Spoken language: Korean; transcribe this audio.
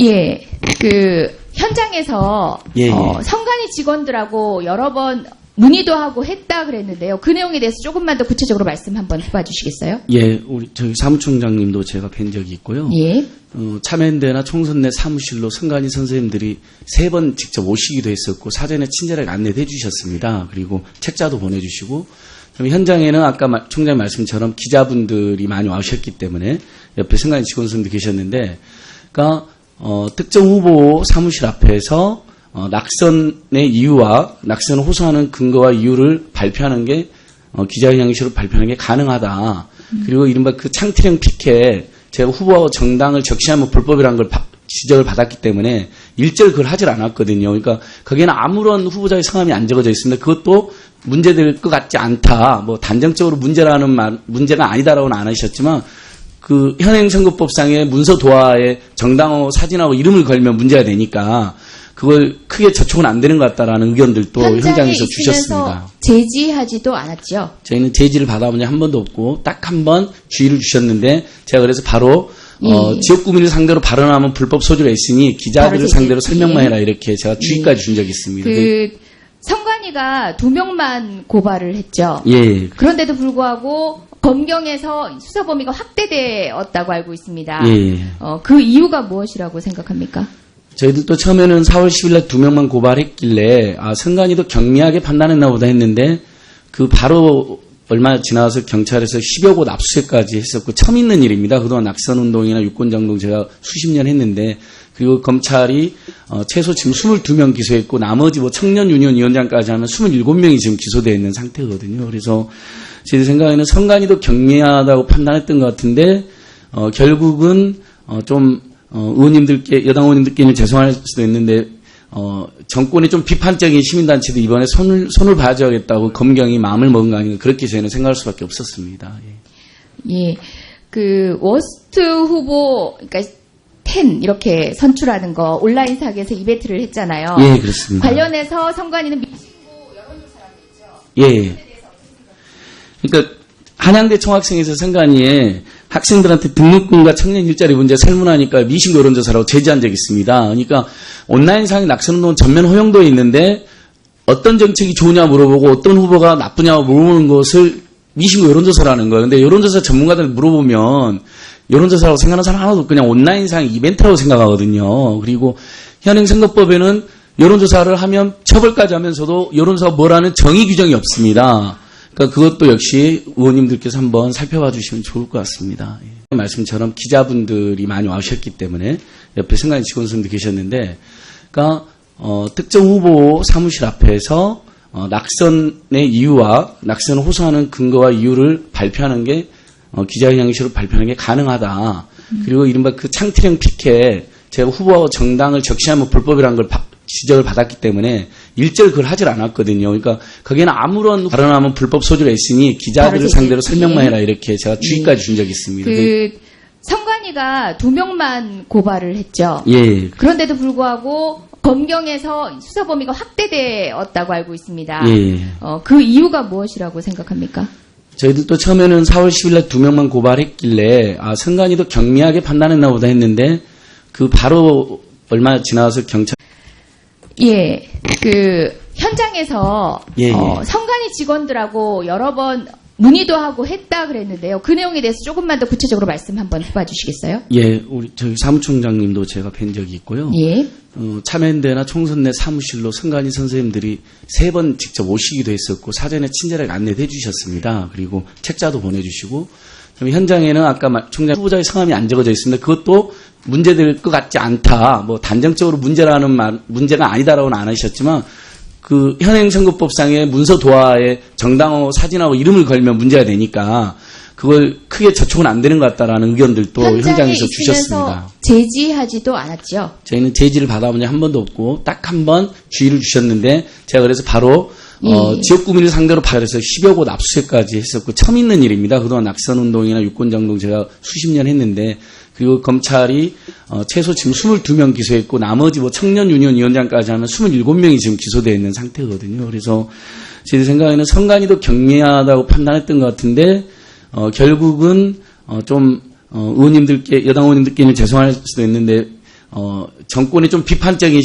예, 그 현장에서 예, 예. 어, 성관이 직원들하고 여러 번 문의도 하고 했다 그랬는데요. 그 내용에 대해서 조금만 더 구체적으로 말씀 한번 해봐 주시겠어요? 예, 우리 저희 사무총장님도 제가 뵌 적이 있고요. 예. 어, 참여연대나 총선내 사무실로 선관위 선생님들이 세 번 직접 오시기도 했었고 사전에 친절하게 안내도 해주셨습니다. 그리고 책자도 보내주시고 현장에는 아까 마- 총장 말씀처럼 기자분들이 많이 와주셨기 때문에 옆에 선관위 직원 선생님도 계셨는데, 그러니까 어, 특정 후보 사무실 앞에서 어, 낙선의 이유와 낙선을 호소하는 근거와 이유를 발표하는 게 어, 기자회 형식으로 발표하는 게 가능하다. 그리고 이른바 그 창틀형 피켓 제가 후보하고 정당을 적시하면 불법이라는 걸 바- 지적을 받았기 때문에 일절 그걸 하질 않았거든요. 그러니까 거기에는 아무런 후보자의 성함이 안 적어져 있습니다. 그것도 문제될 것 같지 않다. 뭐 단정적으로 문제라는 말, 문제가 아니다라고는 안 하셨지만 그 현행 선거법상의 문서 도화에 정당하고 사진하고 이름을 걸면 문제가 되니까 그걸 크게 저촉은 안 되는 것 같다라는 의견들도 현장에 현장에서 주셨습니다. 제지하지도 않았죠. 저희는 제지를 받아본 적 한 번도 없고 딱 한 번 주의를 주셨는데 제가 그래서 바로 어, 예. 지역 구민을 상대로 발언하면 불법 소지가 있으니 기자들을. 상대로 설명만 예. 해라 이렇게 제가 주의까지 준 적이 있습니다. 그 성관이가 두 명만 고발을 했죠. 예, 그런데도 불구하고 검경에서 수사 범위가 확대되었다고 알고 있습니다. 예. 어, 그 이유가 무엇이라고 생각합니까? 저희들도 처음에는 4월 10일 날 두 명만 고발했길래 아 선관위도 경미하게 판단했나 보다 했는데 그 바로 얼마 지나서 경찰에서 10여 곳 압수수색까지 했었고 처음 있는 일입니다. 그동안 낙선운동이나 유권장동 제가 수십 년 했는데 그리고 검찰이 어, 최소 지금 22명 기소했고 나머지 뭐 청년유니언위원장까지 하면 27명이 지금 기소되어 있는 상태거든요. 그래서 제 생각에는 선관위도 경미하다고 판단했던 것 같은데 어, 결국은 어, 좀 어, 의원님들께 여당 의원님들께는 죄송할 수도 있는데 어, 정권의 좀 비판적인 시민단체도 이번에 손을 손을 봐줘야겠다고 검경이 마음을 먹은 거 아닌가 그렇게 저희는 생각할 수밖에 없었습니다. 예. 예. 그 워스트 후보 그러니까 10 이렇게 선출하는 거 온라인 사기에서 이벤트를 했잖아요. 예, 그렇습니다. 관련해서 성관이는 미- 예. 그러니까 한양대 총학생에서 선관위에 학생들한테 등록금과 청년 일자리 문제 설문하니까 미신고 여론조사라고 제지한 적이 있습니다. 그러니까 온라인상의 낙선운동 전면 허용도에 있는데 어떤 정책이 좋으냐 물어보고 어떤 후보가 나쁘냐 물어보는 것을 미신고 여론조사라는 거예요. 근데 여론조사 전문가들 물어보면 여론조사라고 생각하는 사람 하나도 그냥 온라인상 이벤트라고 생각하거든요. 그리고 현행선거법에는 여론조사를 하면 처벌까지 하면서도 여론조사가 뭐라는 정의 규정이 없습니다. 그러니까 그것도 역시 의원님들께서 한번 살펴봐 주시면 좋을 것 같습니다. 예. 말씀처럼 기자분들이 많이 와주셨기 때문에 옆에 선관위 직원 선생님도 계셨는데, 그러니까 어, 특정 후보 사무실 앞에서 어, 낙선의 이유와 낙선을 호소하는 근거와 이유를 발표하는 게 어, 기자회 형식으로 발표하는 게 가능하다. 그리고 이른바 그 창틀형 피켓 제가 후보하고 정당을 적시하면 불법이라는 걸 바- 지적을 받았기 때문에 일절 그걸 하질 않았거든요. 그러니까 거기에는 아무런 발언하면 불법 소지가 있으니 기자들을 상대로. 설명만 예. 해라 이렇게 제가 주의까지 준 적이 있습니다. 그 성관이가 두 명만 고발을 했죠. 예, 그런데도 불구하고 검경에서 수사 범위가 확대되었다고 알고 있습니다. 예. 어, 그 이유가 무엇이라고 생각합니까? 저희들도 처음에는 4월 10일 날 두 명만 고발했길래 아 선관위도 경미하게 판단했나 보다 했는데 그 바로 얼마 지나서 경찰 예, 그 현장에서 예, 예. 어, 성관이 직원들하고 여러 번 문의도 하고 했다 그랬는데요. 그 내용에 대해서 조금만 더 구체적으로 말씀 한번 해봐 주시겠어요? 예, 우리 저희 사무총장님도 제가 뵌 적이 있고요. 예, 어, 참여연대나 총선 내 사무실로 선관위 선생님들이 세 번 직접 오시기도 했었고 사전에 친절하게 안내도 해주셨습니다. 그리고 책자도 보내주시고 현장에는 아까 마- 총장 후보자의 성함이 안 적어져 있습니다. 그것도 문제될 것 같지 않다. 뭐 단정적으로 문제라는 말 문제가 아니다라고는 안 하셨지만 그 현행 선거법상의 문서 도화에 정당하고 사진하고 이름을 걸면 문제가 되니까 그걸 크게 저촉은 안 되는 것 같다라는 의견들도 현장에 현장에서 주셨습니다. 제지하지도 않았죠. 저희는 제지를 받아본 적 한 번도 없고 딱 한 번 주의를 주셨는데 제가 그래서 바로 어, 예. 지역 구민을 상대로 발해서 10여 곳 압수수색까지 했었고 처음 있는 일입니다. 그동안 낙선운동이나 유권장동 제가 수십 년 했는데 그리고 검찰이 어, 최소 지금 22명 기소했고 나머지 뭐 청년유니언위원장까지 하면 27명이 지금 기소되어 있는 상태거든요. 그래서 제 생각에는 선관위도 경미하다고 판단했던 것 같은데 어, 결국은 어, 좀 어, 의원님들께 여당 의원님들께는 죄송할 수도 있는데 어, 정권의 좀 비판적인